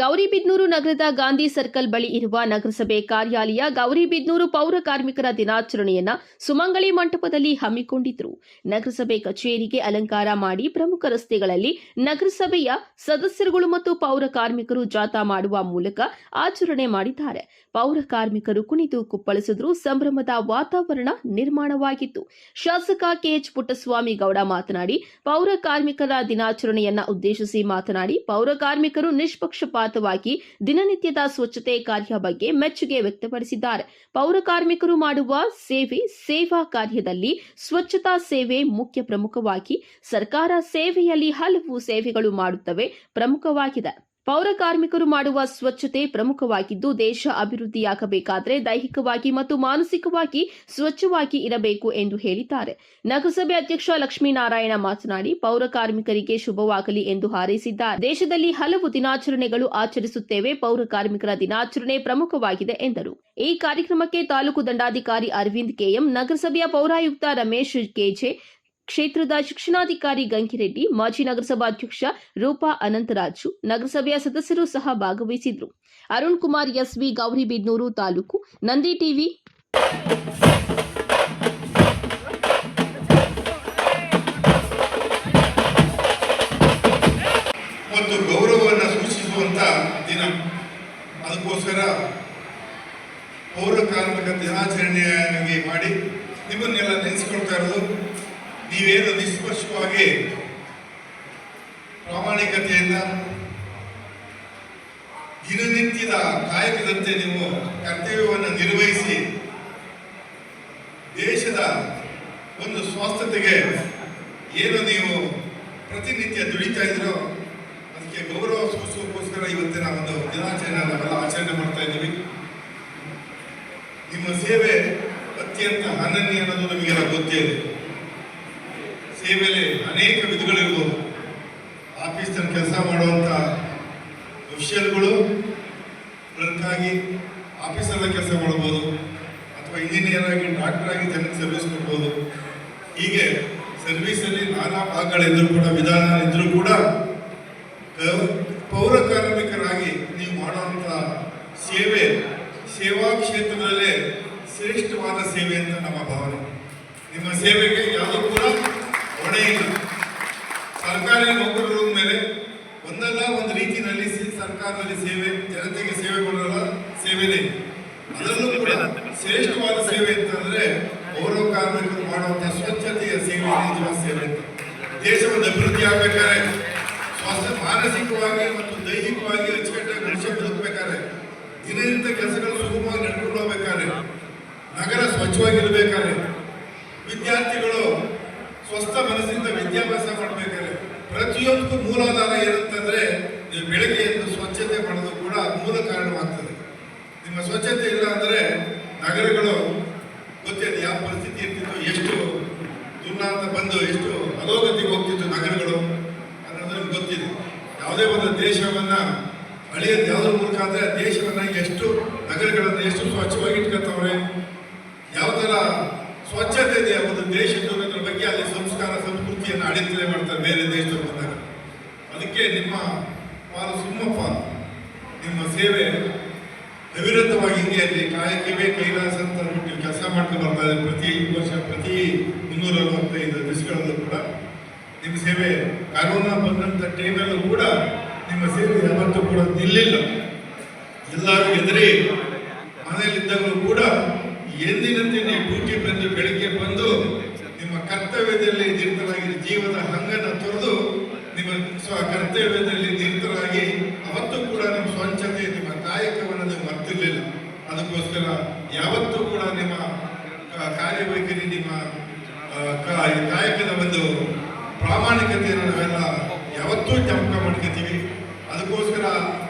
ಗೌರಿಬಿದ್ನೂರು ನಗರದ ಗಾಂಧಿ ಸರ್ಕಲ್ ಬಳಿ ಇರುವ ನಗರಸಭೆ ಕಾರ್ಯಾಲಯ ಗೌರಿಬಿದ್ನೂರು ಪೌರ ಕಾರ್ಮಿಕರ ದಿನಾಚರಣೆಯನ್ನ ಸುಮಂಗಳಿ ಮಂಟಪದಲ್ಲಿ ಹಮ್ಮಿಕೊಂಡಿದ್ರು. ನಗರಸಭೆ ಕಚೇರಿಗೆ ಅಲಂಕಾರ ಮಾಡಿ ಪ್ರಮುಖ ರಸ್ತೆಗಳಲ್ಲಿ ನಗರಸಭೆಯ ಸದಸ್ಯರುಗಳು ಮತ್ತು ಪೌರ ಕಾರ್ಮಿಕರು ಜಾಥಾ ಮಾಡುವ ಮೂಲಕ ಆಚರಣೆ ಮಾಡಿದ್ದಾರೆ. ಪೌರ ಕಾರ್ಮಿಕರು ಕುಣಿದು ಕುಪ್ಪಳಿಸಿದ್ರು. ಸಂಭ್ರಮದ ವಾತಾವರಣ ನಿರ್ಮಾಣವಾಗಿತ್ತು. ಶಾಸಕ ಕೆಎಚ್ ಪುಟ್ಟಸ್ವಾಮಿ ಗೌಡ ಮಾತನಾಡಿ, ಪೌರ ಕಾರ್ಮಿಕರ ದಿನಾಚರಣೆಯನ್ನ ಉದ್ದೇಶಿಸಿ ಮಾತನಾಡಿ, ಪೌರ ಕಾರ್ಮಿಕರು ನಿಷ್ಪಕ್ಷಪಾತವಾಗಿ ದಿನನಿತ್ಯದ ಸ್ವಚ್ಛತೆ ಕಾರ್ಯ ಬಗ್ಗೆ ಮೆಚ್ಚುಗೆ ವ್ಯಕ್ತಪಡಿಸಿದ್ದಾರೆ. ಪೌರ ಕಾರ್ಮಿಕರು ಮಾಡುವ ಸೇವೆ ಸೇವಾ ಕಾರ್ಯದಲ್ಲಿ ಸ್ವಚ್ಛತಾ ಸೇವೆ ಮುಖ್ಯ ಪ್ರಮುಖವಾಗಿ ಸರ್ಕಾರ ಸೇವೆಯಲ್ಲಿ ಹಲವು ಸೇವೆಗಳು ಮಾಡುತ್ತವೆ ಪ್ರಮುಖವಾಗಿದೆ. ಪೌರ ಕಾರ್ಮಿಕರು ಮಾಡುವ ಸ್ವಚ್ಛತೆ ಪ್ರಮುಖವಾಗಿದ್ದು ದೇಶ ಅಭಿವೃದ್ಧಿಯಾಗಬೇಕಾದರೆ ದೈಹಿಕವಾಗಿ ಮತ್ತು ಮಾನಸಿಕವಾಗಿ ಸ್ವಚ್ಛವಾಗಿ ಇರಬೇಕು ಎಂದು ಹೇಳಿದ್ದಾರೆ. ನಗರಸಭೆ ಅಧ್ಯಕ್ಷ ಲಕ್ಷ್ಮೀನಾರಾಯಣ ಮಾತನಾಡಿ, ಪೌರ ಕಾರ್ಮಿಕರಿಗೆ ಶುಭವಾಗಲಿ ಎಂದು ಹಾರೈಸಿದ್ದಾರೆ. ದೇಶದಲ್ಲಿ ಹಲವು ದಿನಾಚರಣೆಗಳು ಆಚರಿಸುತ್ತೇವೆ. ಪೌರ ಕಾರ್ಮಿಕರ ದಿನಾಚರಣೆ ಪ್ರಮುಖವಾಗಿದೆ ಎಂದರು. ಈ ಕಾರ್ಯಕ್ರಮಕ್ಕೆ ತಾಲೂಕು ದಂಡಾಧಿಕಾರಿ ಅರವಿಂದ್ ಕೆಎಂ ನಗರಸಭೆಯ ಪೌರಾಯುಕ್ತ ರಮೇಶ್ ಕೆಜೆ ಕ್ಷೇತ್ರದ ಶಿಕ್ಷಣಾಧಿಕಾರಿ ಗಂಗಿರೆಡ್ಡಿ, ಮಾಜಿ ನಗರಸಭಾಧ್ಯಕ್ಷ ರೂಪಾ ಅನಂತರಾಜು, ನಗರಸಭೆಯ ಸದಸ್ಯರು ಸಹ ಭಾಗವಹಿಸಿದ್ರು. Arun Kumar, S V Gauribidanur taluk, Nandi TV. ಒಂದು ಗೌರವವನ್ನು ಸೂಚಿಸುವಂತ ದಿನ. ಅದಕ್ಕೋಸ್ಕರ ಪೌರ ಕಾರ್ಮಿಕ ದಿನಾಚರಣೆಯಾಗಿ ಮಾಡಿ ನಿಮ್ಮನ್ನೆಲ್ಲ ನೆನೆಸ್ಕೊಳ್ತಾ ಇರೋದು ನೀವೇನು ನಿಷ್ಪಕ್ಷವಾಗಿ ಪ್ರಾಮಾಣಿಕತೆಯಿಂದ ದಿನನಿತ್ಯದ ಕಾಯಕದಂತೆ ನೀವು ಕರ್ತವ್ಯವನ್ನು ನಿರ್ವಹಿಸಿ ದೇಶದ ಒಂದು ಸ್ವಾಸ್ಥ್ಯತೆಗೆ ಏನು ನೀವು ಪ್ರತಿನಿತ್ಯ ದುಡಿತಾ ಇದ್ರೋ, ಅದಕ್ಕೆ ಗೌರವ ಸೂಚಿಸೋಕ್ಕೋಸ್ಕರ ಇವತ್ತಿನ ಒಂದು ದಿನಾಚರಣೆ ನಾವೆಲ್ಲ ಆಚರಣೆ ಮಾಡ್ತಾ ಇದ್ದೀವಿ. ನಿಮ್ಮ ಸೇವೆ ಅತ್ಯಂತ ಅನನ್ಯ ಅನ್ನೋದು ನಮಗೆಲ್ಲ ಗೊತ್ತೇ ಇದೆ. ಸೇವೆಯಲ್ಲಿ ಅನೇಕ ವಿಧಗಳಿರ್ಬೋದು. ಆಫೀಸ್ನಲ್ಲಿ ಕೆಲಸ ಮಾಡುವಂಥ ಅಫಿಷಿಯಲ್ಗಳು ಅದಕ್ಕಾಗಿ ಆಫೀಸಲ್ಲಿ ಕೆಲಸ ಮಾಡ್ಬೋದು, ಅಥವಾ ಇಂಜಿನಿಯರ್ ಆಗಿ, ಡಾಕ್ಟರ್ ಆಗಿ ಜನಕ್ಕೆ ಸರ್ವಿಸ್ ಕೊಡ್ಬೋದು. ಹೀಗೆ ಸರ್ವಿಸಲ್ಲಿ ನಾನಾ ಭಾಗಗಳಿದ್ರೂ ಕೂಡ ವಿಧಾನ ಇದ್ದರೂ ಕೂಡ ಪೌರ ಕಾರ್ಮಿಕರಾಗಿ ನೀವು ಮಾಡುವಂಥ ಸೇವೆ, ಸೇವಾ ಕ್ಷೇತ್ರದಲ್ಲೇ ಶ್ರೇಷ್ಠವಾದ ಸೇವೆ ಅಂತ ನಮ್ಮ ಭಾವನೆ. ನಿಮ್ಮ ಸೇವೆಗೆ ಯಾವುದೂ ಕೂಡ ಹೊಣೆ ಇಲ್ಲ ಸರ್ಕಾರಿ ನೌಕರರ ಮೇಲೆ ಒಂದಲ್ಲ ಒಂದು ರೀತಿಯಲ್ಲಿ ಸರ್ಕಾರದಲ್ಲಿ ಸೇವೆ, ಜನತೆಗೆ ಸೇವೆ ಕೊಡೋಲ್ಲ ಸೇವೆನೇ ಅದರಲ್ಲೂ ಕೂಡ ಶ್ರೇಷ್ಠವಾದ ಸೇವೆ ಅಂತಂದ್ರೆ ಪೌರ ಕಾರ್ಮಿಕರು ಮಾಡುವಂತಹ ಸ್ವಚ್ಛತೆಯ ಸೇವೆ ಸೇವೆ ಅಂತ. ದೇಶವನ್ನು ಅಭಿವೃದ್ಧಿ ಆಗ್ಬೇಕಾದ್ರೆ ಸ್ವಾಸ್ಥ್ಯ ಮಾನಸಿಕವಾಗಿ ಮತ್ತು ದೈಹಿಕವಾಗಿ ಅಚ್ಚುಕಟ್ಟಾಗಿ ಮನುಷ್ಯ ಬದುಕಬೇಕಾದ್ರೆ ದಿನನಿತ್ಯ ಕೆಲಸಗಳು ಸುಗಮವಾಗಿ ನಡ್ಕೊಂಡು ನಗರ ಸ್ವಚ್ಛವಾಗಿರ್ಬೇಕಾದ್ರೆ ವಿದ್ಯಾರ್ಥಿಗಳು ಸ್ವಸ್ಥ ಮನಸ್ಸಿಂದ ವಿದ್ಯಾಭ್ಯಾಸ ಮಾಡಬೇಕಾದ್ರೆ ಪ್ರತಿಯೊಂದು ಮೂಲಾಧಾರ ಏನಂತಂದ್ರೆ ನೀವು ಬೆಳಗ್ಗೆ ಎದ್ದು ಸ್ವಚ್ಛತೆ ಮಾಡೋದು ಕೂಡ ಮೂಲ ಕಾರಣವಾಗ್ತದೆ. ನಿಮ್ಮ ಸ್ವಚ್ಛತೆ ಇಲ್ಲ ಅಂದ್ರೆ ನಗರಗಳು ಗೊತ್ತಿದೆ ಯಾವ ಪರಿಸ್ಥಿತಿ ಇರ್ತಿತ್ತು, ಎಷ್ಟು ದುರ್ನಾತ ಬಂದು, ಎಷ್ಟು ಅಧೋಗತಿಗೆ ಹೋಗ್ತಿತ್ತು ನಗರಗಳು ಅನ್ನೋದು ನಿಮ್ಗೆ ಗೊತ್ತಿದೆ. ಯಾವುದೇ ಒಂದು ದೇಶವನ್ನ ಅಳಿಯೋದು ಯಾವುದ್ರ ಮೂಲಕ ಅಂದ್ರೆ ದೇಶವನ್ನ ಎಷ್ಟು ನಗರಗಳನ್ನ ಎಷ್ಟು ಸ್ವಚ್ಛವಾಗಿ ಇಟ್ಕೊತವ್ರೆ, ಯಾವ ತರ ಸ್ವಚ್ಛತೆ ಇದೆ ಒಂದು ದೇಶದ ಸಂಸ್ಕಾರ ಸಂಸ್ಕೃತಿಯನ್ನು ಅಡಿತಲೆ ಮಾಡ್ತಾರೆ ಬೇರೆ ದೇಶದಲ್ಲಿ ಬಂದಾಗ. ಅದಕ್ಕೆ ನಿಮ್ಮ ಪಾಲು ಸುಮ್ಮಪ್ಪ ನಿಮ್ಮ ಸೇವೆ ಅವಿರತವಾಗಿ ಹಿಂಗೆ ಕಾಯಕವೇ ಕೈಲಾಸ ಅಂತ ಅಂದ್ಬಿಟ್ಟು ಕೆಲಸ ಮಾಡ್ತಾ ಬರ್ತಾ ಇದೆ. ಪ್ರತಿ ವರ್ಷ, ಪ್ರತಿ ಮುನ್ನೂರ ಅರವತ್ತೈದು ದಿವಸಗಳಲ್ಲೂ ಕೂಡ ನಿಮ್ಮ ಸೇವೆ ಕರೋನಾ ಬಂದಂಥ ಟೈಮಲ್ಲೂ ಕೂಡ ನಿಮ್ಮ ಸೇವೆ ಯಾವತ್ತೂ ಕೂಡ ನಿಲ್ಲಿಲ್ಲ. ಎಲ್ಲರೂ ಎದುರಿ ಮನೆಯಲ್ಲಿದ್ದಾಗಲೂ ಕೂಡ ಎಂದಿನಂತೆ ನೀವು ಡ್ಯೂಟಿ ಬಂದು ಬೆಳಿಗ್ಗೆ ಬಂದು ನಿಮ್ಮ ಕರ್ತವ್ಯದಲ್ಲಿ ನಿರತರಾಗಿ ಜೀವದ ಹಂಗನ್ನು ತೊರೆದು ನಿಮ್ಮ ಸ್ವ ಕರ್ತವ್ಯದಲ್ಲಿ ನಿರತರಾಗಿ ಅವತ್ತು ಕೂಡ ನಿಮ್ಮ ಸ್ವಚ್ಛತೆ ನಿಮ್ಮ ಕಾಯಕವನ್ನು ನೀವು ಮರ್ತಿರ್ಲಿಲ್ಲ. ಅದಕ್ಕೋಸ್ಕರ ಯಾವತ್ತೂ ಕೂಡ ನಿಮ್ಮ ಕಾರ್ಯವೈಖರಿ ನಿಮ್ಮ ಕಾಯಕದ ಒಂದು ಪ್ರಾಮಾಣಿಕತೆಯನ್ನು ನಾವೆಲ್ಲ ಯಾವತ್ತೂ ಜ್ಞಾಪಕ ಮಾಡ್ಕೋತೀವಿ. ಅದಕ್ಕೋಸ್ಕರ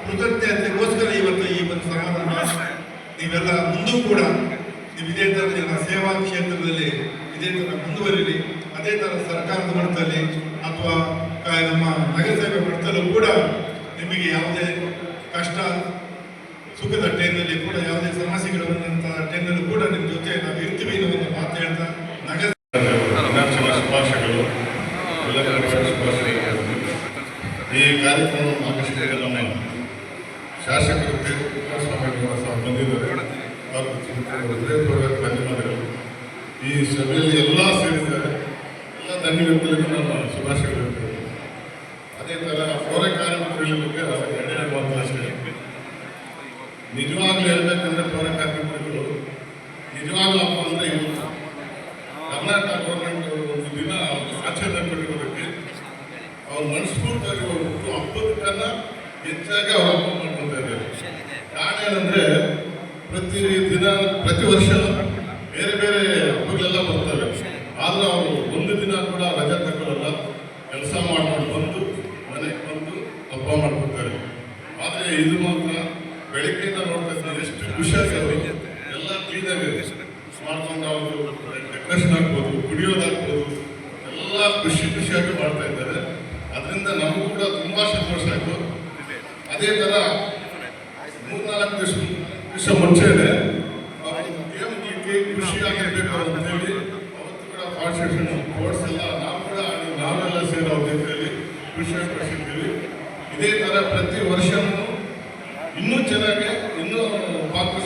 ಕೃತಜ್ಞತೆಗೋಸ್ಕರ ಇವತ್ತು ಈ ಒಂದು ಸಮಾರಂಭ. ನೀವೆಲ್ಲ ಮುಂದೂ ಕೂಡ, ನೀವು ಇದೇ ಥರ ಸೇವಾ ಕ್ಷೇತ್ರದಲ್ಲಿ ಇದೇ ಥರ ಮುಂದುವರಿಲಿ, ಅದೇ ಥರ ಸರ್ಕಾರದ ಮಟ್ಟದಲ್ಲಿ ಅಥವಾ ನಮ್ಮ ನಗರಸಭೆ ಮಟ್ಟದಲ್ಲೂ ಕೂಡ ನಿಮಗೆ ಯಾವುದೇ ಕಷ್ಟ, ಸುಖದ ಟೈಮ್ನಲ್ಲಿ ಕೂಡ ಯಾವುದೇ ಸಮಸ್ಯೆಗಳು ಬಂದಂತಹ ಟೈಮ್ನಲ್ಲೂ ಕೂಡ ನಿಮ್ಮ ಜೊತೆ ನಾವು ಇರ್ತೀವಿ ಅನ್ನೋ ಒಂದು ಮಾತು ಹೇಳ್ತಾ ನಗರ ಶುಭಾಶಯಗಳು ಈ ಕಾರ್ಯಕ್ರಮ ಆಕರ್ಷಣೆ ಶಾಸಕರು ಬಂದಿದ್ದಾರೆ. ಧನ್ಯವಾದಗಳು ಈ ಸಭೆಯಲ್ಲಿ ಎಲ್ಲ ಸೇರಿದ್ದಾರೆ. ಎಲ್ಲ ಧನ್ಯ ವ್ಯಕ್ತಿಗಳಿಗೂ ನನ್ನ ಶುಭಾಶಯಗಳು ಅದೇ ಥರ ಪೌರ ಕಾರ್ಮಿಕರ ಬಗ್ಗೆ ಎರಡನೇ ಮಾತು ಅಷ್ಟೇ ನಿಜವಾಗ್ಲೂ ಹೇಳ್ಬೇಕಂದ್ರೆ ಪೌರ ಕಾರ್ಮಿಕರು ಹಬ್ಬ ಅಂದ್ರೆ ಇಲ್ಲ ಕರ್ನಾಟಕ ಗೌರ್ಮೆಂಟ್ ಒಂದು ದಿನ ಆಚರಣೆ ಕೊಟ್ಟಿರೋದಕ್ಕೆ ಅವ್ರು ಮನಸ್ಫೂರ್ತಿಯಾಗಿ ಹೋಗ್ಬಿಟ್ಟು ಹಬ್ಬದಕ್ಕನ್ನ ಹೆಚ್ಚಾಗಿ ಅವ್ರ ಹಬ್ಬ ಮಾಡ್ಕೊತಾ ಇದ್ದಾರೆ. ಕಾರಣ ಏನಂದ್ರೆ ಪ್ರತಿ ದಿನ, ಪ್ರತಿ ವರ್ಷ ಬೇರೆ ಬೇರೆ ಹಬ್ಬಗಳೆಲ್ಲ ಬರ್ತವೆ. ಆದ್ರೆ ಅವರು ಒಂದು ದಿನ ಕೂಡ ರಜೆ ತಗೊಳ್ಳಲ್ಲ ಕೆಲಸ ಮಾಡ್ಕೊಂಡು ಬಂದು ಮನೆಗೆ ಬಂದು ಹಬ್ಬ ಮಾಡ್ಕೊತಾರೆ. ಆದ್ರೆ ಇದು ಮಾತ್ರ ಬೆಳಗ್ಗೆಯಿಂದ ನೋಡ್ತಾ ಎಷ್ಟು ಖುಷಿಯಾಗಿ ಅವರು ಎಲ್ಲ ಕ್ಲೀನಾಗಿ ಸ್ಮಾರ್ಟ್ಫೋನ್ ಅವರು ಡೆಕೋರೇಷನ್ ಆಗ್ಬೋದು ಕುಡಿಯೋದಾಗ್ಬೋದು ಎಲ್ಲ ಖುಷಿ ಖುಷಿಯಾಗಿ ಮಾಡ್ತಾ ಇದ್ದಾರೆ. ಅದರಿಂದ ನಮಗೂ ಕೂಡ ತುಂಬ ಸಂತೋಷ ಆಯಿತು. ಅದೇ ಥರ ಮೂರ್ನಾಲ್ಕು ದಿವಸ ದಿವಸ ಮುಂಚೆ ಗೇಮ್ಗೆ ಖುಷಿಯಾಗಿರ್ಬೇಕು ಅಂತ ಹೇಳಿ, ಅವತ್ತು ಕೂಡ ಪಾರ್ಟಿಸಿಪೇಷನ್ ಸ್ಪೋರ್ಟ್ಸ್ ಎಲ್ಲ ನಾವು ಕೂಡ ನಾವೆಲ್ಲ ಸೇರೋ ಜೊತೆಯಲ್ಲಿ ಖುಷಿಯಾಗಿ ಇದೇ ಥರ ಪ್ರತಿ ವರ್ಷವೂ ಇನ್ನೂ ಚೆನ್ನಾಗಿ, ಇನ್ನೂ ಪಾತ್ರ